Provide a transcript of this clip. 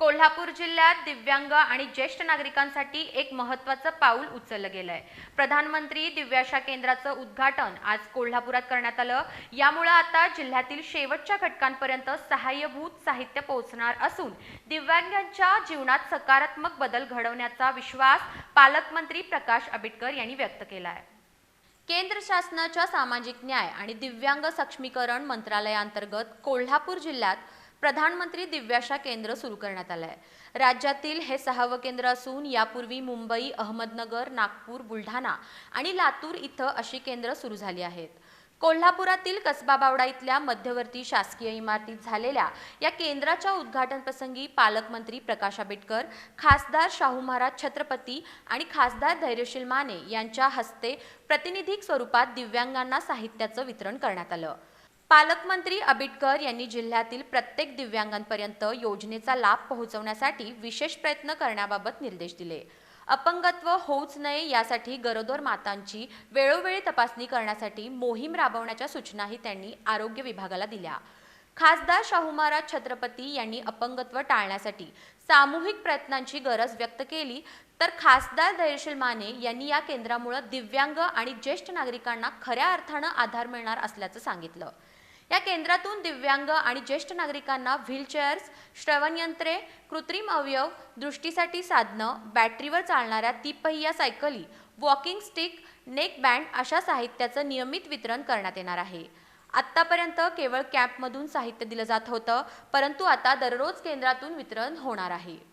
कोल्हापूर जिल्ह्यात दिव्यांग आणि ज्येष्ठ नागरिकांसाठी एक महत्त्वाचं पाऊल उचललं गेलं आहे प्रधानमंत्री दिव्याशा केंद्राचं उद्घाटन आज कोल्हापुरात करण्यात आलं. यामुळं आता जिल्ह्यातील शेवटच्या घटकांपर्यंत सहाय्यभूत साहित्य पोहोचणार असून दिव्यांगांच्या जीवनात सकारात्मक बदल घडवण्याचा विश्वास पालकमंत्री प्रकाश आंबेडकर यांनी व्यक्त केला आहे केंद्र शासनाच्या सामाजिक न्याय आणि दिव्यांग सक्षमीकरण मंत्रालयाअंतर्गत कोल्हापूर जिल्ह्यात प्रधानमंत्री दिव्याशा केंद्र सुरू करण्यात आलं आहे राज्यातील हे सहावं केंद्र असून यापूर्वी मुंबई अहमदनगर नागपूर बुलढाणा आणि लातूर इथं अशी केंद्र सुरू झाली आहेत. कोल्हापुरातील कसबा बावडा इथल्या मध्यवर्ती शासकीय इमारतीत झालेल्या या केंद्राच्या उद्घाटन प्रसंगी पालकमंत्री प्रकाश आंबेडकर खासदार शाहू महाराज छत्रपती आणि खासदार धैर्यशील माने यांच्या हस्ते प्रतिनिधिक स्वरूपात दिव्यांगांना साहित्याचं वितरण करण्यात आलं. पालकमंत्री आंबेडकर यांनी जिल्ह्यातील प्रत्येक दिव्यांगांपर्यंत योजनेचा लाभ पोहोचवण्यासाठी विशेष प्रयत्न करण्याबाबत निर्देश दिले. अपंगत्व होऊच नये यासाठी गरोदर मातांची वेळोवेळी तपासणी करण्यासाठी मोहीम राबवण्याच्या सूचनाही त्यांनी आरोग्य विभागाला दिल्या. खासदार शाहू महाराज छत्रपती यांनी अपंगत्व टाळण्यासाठी सामूहिक प्रयत्नांची गरज व्यक्त केली तर खासदार धैर्यशील माने यांनी या केंद्रामुळे दिव्यांग आणि ज्येष्ठ नागरिकांना खऱ्या अर्थानं आधार मिळणार असल्याचं सांगितलं. या केंद्रातून दिव्यांग आणि ज्येष्ठ नागरिकांना व्हीलचेअर्स श्रवणयंत्रे कृत्रिम अवयव दृष्टीसाठी साधनं बॅटरीवर चालणाऱ्या तिपहिया सायकली वॉकिंग स्टिक नेक बँड अशा साहित्याचं नियमित वितरण करण्यात येणार आहे. आत्तापर्यंत केवळ कॅम्पमधून साहित्य दिलं जात होतं परंतु आता दररोज केंद्रातून वितरण होणार आहे.